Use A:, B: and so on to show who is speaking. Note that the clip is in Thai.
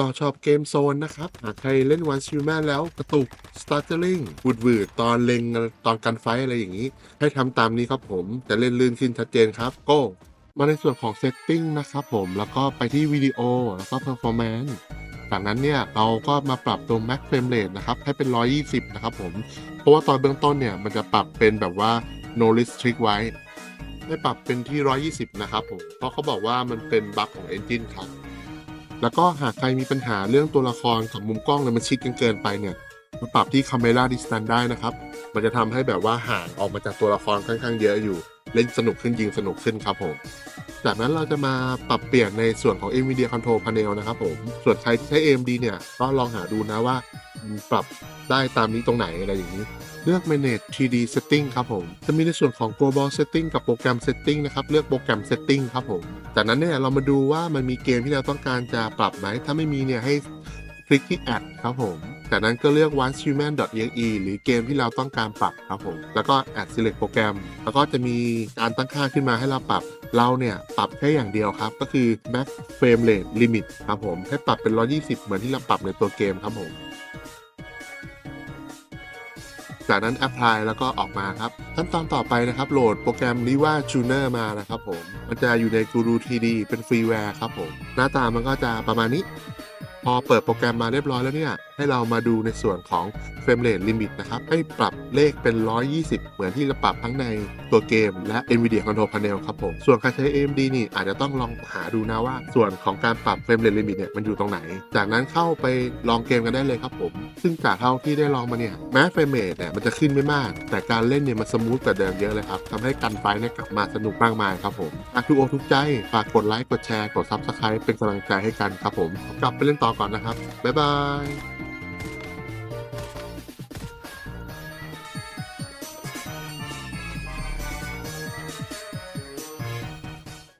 A: ต่อชอบเกมโซนนะครับ หากใครเล่นวันซิลแมนแล้วกระตุก stuttering บูดวืดตอนเล็งตอนการไฟอะไรอย่างนี้ ให้ทำตามนี้ครับผม จะเล่นลื่นขึ้นชัดเจนครับก็มาในส่วนของ setting นะครับผมแล้วก็ไปที่วิดีโอแล้วก็ performance จากนั้นเนี่ยเราก็มาปรับตัว max frame rate นะครับ ให้เป็น 120 นะครับผม เพราะว่าตอนเบื้องต้นเนี่ยมันจะปรับเป็นแบบว่า no restrict ไว้ ให้ปรับเป็นที่ 120 นะครับผม เพราะเขาบอกว่ามันเป็นบั๊กของ engine ครับ แล้วก็หากใครมีปัญหาเรื่องตัวละครกับมุมกล้องเนี่ยมันชิดกันเกินไปเนี่ยมาปรับที่ Camera Distance ได้นะครับ มันจะทำให้แบบว่าห่างออกมาจากตัวละครค่อนข้างเยอะอยู่ เล่นสนุกขึ้นยิงสนุกขึ้นครับผม จากนั้นเราจะมาปรับเปลี่ยนในส่วนของ NVIDIA Control Panel นะครับผม ส่วนใครที่ใช้ AMD เนี่ยก็ลองหาดูนะว่า ปรับได้ตามนี้ตรงไหนอะไรอย่างนี้ เลือก Manage 3D Setting ครับผม จะมีในส่วนของ Global Setting กับโปรแกรม Setting นะครับ เลือกโปรแกรม Setting ครับผม จากนั้นเนี่ยเรามาดูว่ามันมีเกมที่เราต้องการจะปรับไหม ถ้าไม่มีเนี่ยให้คลิกที่ Add ครับผม จากนั้นก็เลือก oncehuman.exe หรือเกมที่เราต้องการปรับครับผม แล้วก็ add select โปรแกรม แล้วก็จะมีการตั้งค่าขึ้นมาให้เราปรับเราเนี่ยปรับแค่อย่างเดียวครับ ก็คือ max frame rate limit ครับผม ให้ปรับเป็น 120 เหมือนที่เราปรับในตัวเกมครับผม จากนั้นแอปพลายแล้วก็ออกมาครับขั้นตอนต่อไปนะครับ โหลดโปรแกรม Riva Tuner มานะครับผมมันจะอยู่ใน Guru 3D เป็นฟรีแวร์ครับผมหน้าตามันก็จะประมาณนี้ พอเปิดโปรแกรมมาเรียบร้อยแล้วเนี่ย ให้เรามาดูในส่วนของ Frame Rate Limit นะครับ ให้ปรับเลขเป็น 120 เหมือนที่เราปรับทั้งในตัวเกมและ NVIDIA Control Panel ครับผม ส่วนใครใช้ AMD นี่อาจจะต้องลองหาดูนะว่า ส่วนของการปรับ Frame Rate Limit เนี่ยมันอยู่ตรงไหน จากนั้นเข้าไปลองเกมกันได้เลยครับผม ซึ่งจากเท่าที่ได้ลองมาเนี่ยแม้ Frame Rate เนี่ยมันจะขึ้นไม่มาก แต่การเล่นเนี่ยมันสมูทกว่าเดิมเยอะเลยครับทำให้การไฟเนี่ยกลับมาสนุกมากมายครับผมหากทุกอทุกใจฝากกดไลค์กดแชร์กด Subscribe เป็นกำลังใจให้กันครับผมกลับไปเล่นต่อก่อนนะครับ บ๊ายบาย